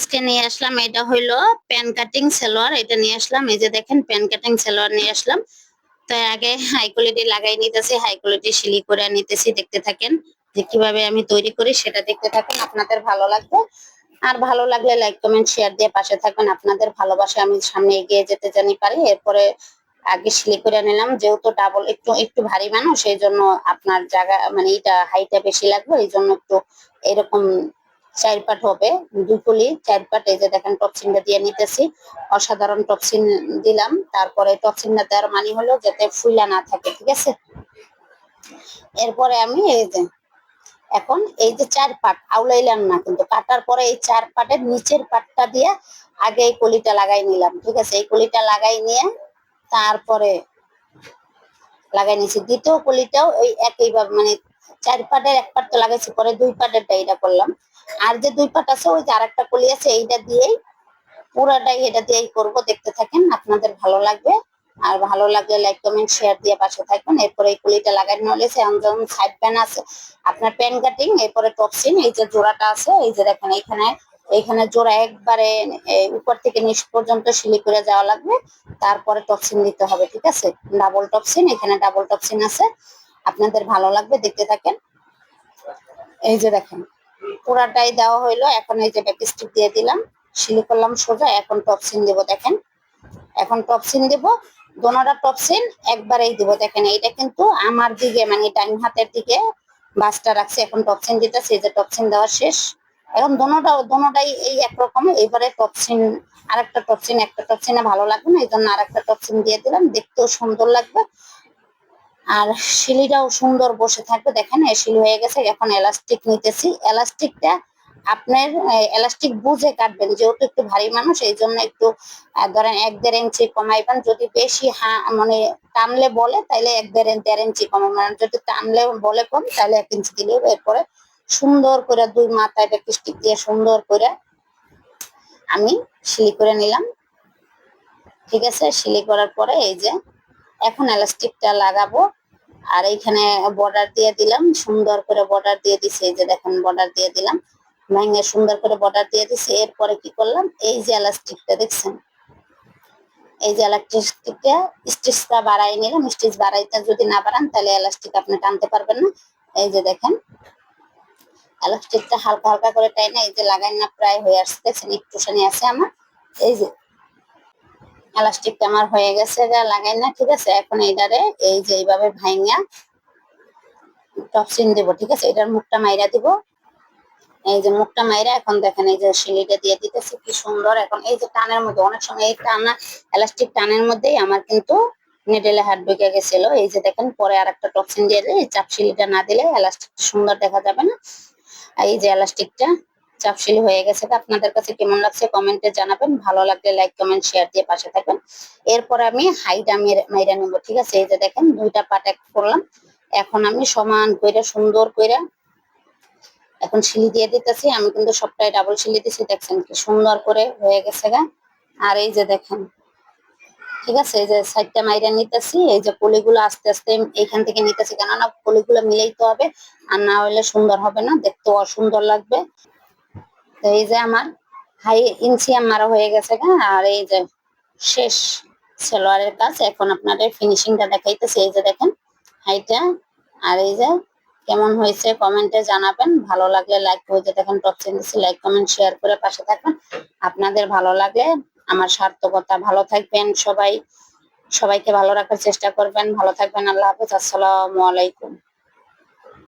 আজকে নিয়ে আসলাম, এটা হইল প্যান কাটিং সালোয়ার এটা নিয়ে আসলাম। এই যে দেখেন প্যান কাটিং সালোয়ার নিয়ে আসলাম। তো আগে হাই কোয়ালিটি লাগাই নিতেছি হাই কোয়ালিটি সিলি করে নিতেছি, দেখতে থাকেন যে কীভাবে আমি তৈরি করি, সেটা দেখতে থাকেন, আপনাদের ভালো লাগবে। আর ভালো লাগলে লাইক কমেন্ট শেয়ার দিয়ে পাশে থাকবেন আপনাদের ভালোবাসা আমি সামনে এগিয়ে যেতে জানি পারি। এরপরে আগে সিলি করে নিলাম, যেহেতু ডাবল একটু একটু ভারী মানুষ সেই জন্য আপনার জায়গা মানে এটা হাইটা বেশি লাগবে, এই জন্য একটু এরকম চার পাট হবে। দুই কলি চার পাট এই যে দেখেন টপসিনটা দিয়ে নিতেছি। অসাধারণ টপসিন দিলাম। তারপরে টপসিনটা দেওয়ার মানে হলো যাতে ফুলা না থাকে, ঠিক আছে? এরপরে আমি এই যে, এখন এই যে চার পাট আউলাইলাম না কিন্তু, কাটার পরে এই চার পাটের নিচের পাটটা দিয়ে আগে এই কলিটা লাগাই নিলাম, ঠিক আছে? এই কলিটা লাগাই নিয়ে তারপরে লাগাই নিয়েছি দ্বিতীয় কলিটাও ওই একইভাবে মানে চার পাটের এক পাট তো লাগাইছি, পরে দুই পাটেরটা এটা করলাম। আর যে দুই পাট আছে, ওই যে আর একটা কলি আছে, এইটা দিয়েই পুরাটাই এটা দিয়েই করব। দেখতে থাকেন, আপনাদের ভালো লাগবে। আর ভালো লাগলে লাইক কমেন্ট শেয়ার দিয়ে পাশে থাকবেন। এরপরে এই কুলিটা লাগানো হলে যেমন সাইড প্যান আছে। আপনার প্যান কাটিং এরপরে টপসিন এই যে জোড়াটা আছে, এই যে দেখেন এখানে এইখানে জোড়া একবারে উপর থেকে নিচ পর্যন্ত সিলি করে যাওয়া লাগবে। তারপরে টপসিন দিতে হবে, ঠিক আছে? ডাবল টপসিন এখানে ডাবল টপসিন আছে। আপনাদের ভালো লাগবে, দেখতে থাকেন। এই যে দেখেন পুরাটাই দেওয়া হইল। এখন এই যে ব্যাক স্টিক দিয়ে দিলাম। সিলি করলাম সোজা, এখন টপসিন দেব, দেখেন। এখন টপসিন দেব। দোনোটা টপসিন একবারেই দিব, দেখেন। এইটা কিন্তু আমার দিকে মানে ডাইন হাতের দিকে বাসটা রাখছে। এখন টপসিন দিতেছে, এই যে টপসিন দেওয়া শেষ। এখন দোনোটা দোনোটাই এই একরকম। এবারে টপসিন আরেকটা টপসিন একটা টপসিনে ভালো লাগবে না, এই জন্য আরেকটা টপসিন দিয়ে দিলাম। দেখতেও সুন্দর লাগবে। আর শিলিটাও সুন্দর বসে থাকবে। দেখেন শিলি হয়ে গেছে, এখন এলাস্টিক নিতেছি। এলাস্টিকটা আপনার এলাস্টিক বুঝে কাটবেন, যেহেতু একটু ভারী মানুষ, এই জন্য একটু ধরেন এক দেড় ইঞ্চি কমাইবেন যদি বেশি হা মানে টানলে বলে তাহলে এক দেড় দেড় ইঞ্চি কমাবেন যদি টানলে বলে কম তাহলে এক ইঞ্চি দিলে এরপরে সুন্দর করে দুই মাথায় স্টিক দিয়ে সুন্দর করে আমি সিলি করে নিলাম। ঠিক আছে? সিলি করার পরে এই যে, এখন এলাস্টিকটা লাগাবো। আর এইখানে বর্ডার দিয়ে দিলাম, সুন্দর করে বর্ডার দিয়ে দিছি, এই যে দেখেন বর্ডার দিয়ে দিলাম, ভেঙে সুন্দর করে বর্ডার দিয়ে দিছি, এরপরে কি করলাম, এই যে এলাস্টিকটা দেখছেন, এই যে এলাস্টিকটা স্টিচটা বাড়াই নিলাম স্টিচ বাড়াইতে যদি না বাড়ান, তাহলে এলাস্টিক আপনি টানতে পারবেন না, এই যে দেখেন এলাস্টিকটা হালকা হালকা করে টাই না এই যে লাগাই না প্রায় হয়ে আসছে, দেখছেন, একটুখানি আছে আমার, এই যে এলাস্টিকটা আমার হয়ে গেছে এটা লাগাই না, ঠিক আছে? এখন এইটারে এই যে এইভাবে ভাইঙা টপসিন দিব, ঠিক আছে? এটার মুখটা মাইরা দিব। এই যে মুখটা মাইরা এখন দেখেন এই যে সিলিটা দিয়ে দিতেছি, কি সুন্দর। এখন এই যে টানের মধ্যে, অনেক সময় এই টানা এলাস্টিক টানের মধ্যেই আমার কিন্তু নেডেলে হাত ঢুকে গেছিল। এই যে দেখেন, পরে আর একটা টপসিন দিয়ে দিলে চাপ সিলিটা না দিলে এলাস্টিকটা সুন্দর দেখা যাবে না। এই যে এলাস্টিকটা চাপশিলি হয়ে গেছে। আপনাদের কাছে কেমন লাগছে কমেন্টে জানাবেন। ভালো লাগলে লাইক কমেন্ট শেয়ার দিয়ে পাশে থাকবেন। এরপর আমি হাইটা মাইরা নেব, ঠিক আছে? এই যে দেখেন, দুইটা পাট এক করলাম। এখন আমি সমান কইরা, সুন্দর কইরা এখন শিলি দিয়ে দিতেছি। আমি কিন্তু সবটাই ডাবল শিলি দিছি, দেখছেন কি সুন্দর করে হয়ে গেছে গা। আর এই যে দেখেন, ঠিক আছে? এই যে সাইডটা মাইরা নিতেছি। এই যে পলিগুলো আস্তে আস্তে এইখান থেকে নিতেছি। কেননা পলিগুলো তো হবে, আর না হলে সুন্দর হবে না। দেখতে অসুন্দর লাগবে। তো এই যে আমার হাই ইঞ্চি আমার হয়ে গেছে আর এই যে শেষ সালোয়ারের কাজ, এখন আপনাদের ফিনিশিংটা দেখাইতেছি, এই যে দেখেন হাইটা আর এই যে কেমন হয়েছে কমেন্টে জানাবেন। ভালো লাগলে লাইক করে যে দেখেন টপ দিচ্ছি লাইক কমেন্ট শেয়ার করে পাশে থাকবেন। আপনাদের ভালো লাগলে আমার সার্থকতা ভালো থাকবেন সবাই। সবাইকে ভালো রাখার চেষ্টা করবেন। ভালো থাকবেন। আল্লাহ হাফেজ। আসসালামু আলাইকুম।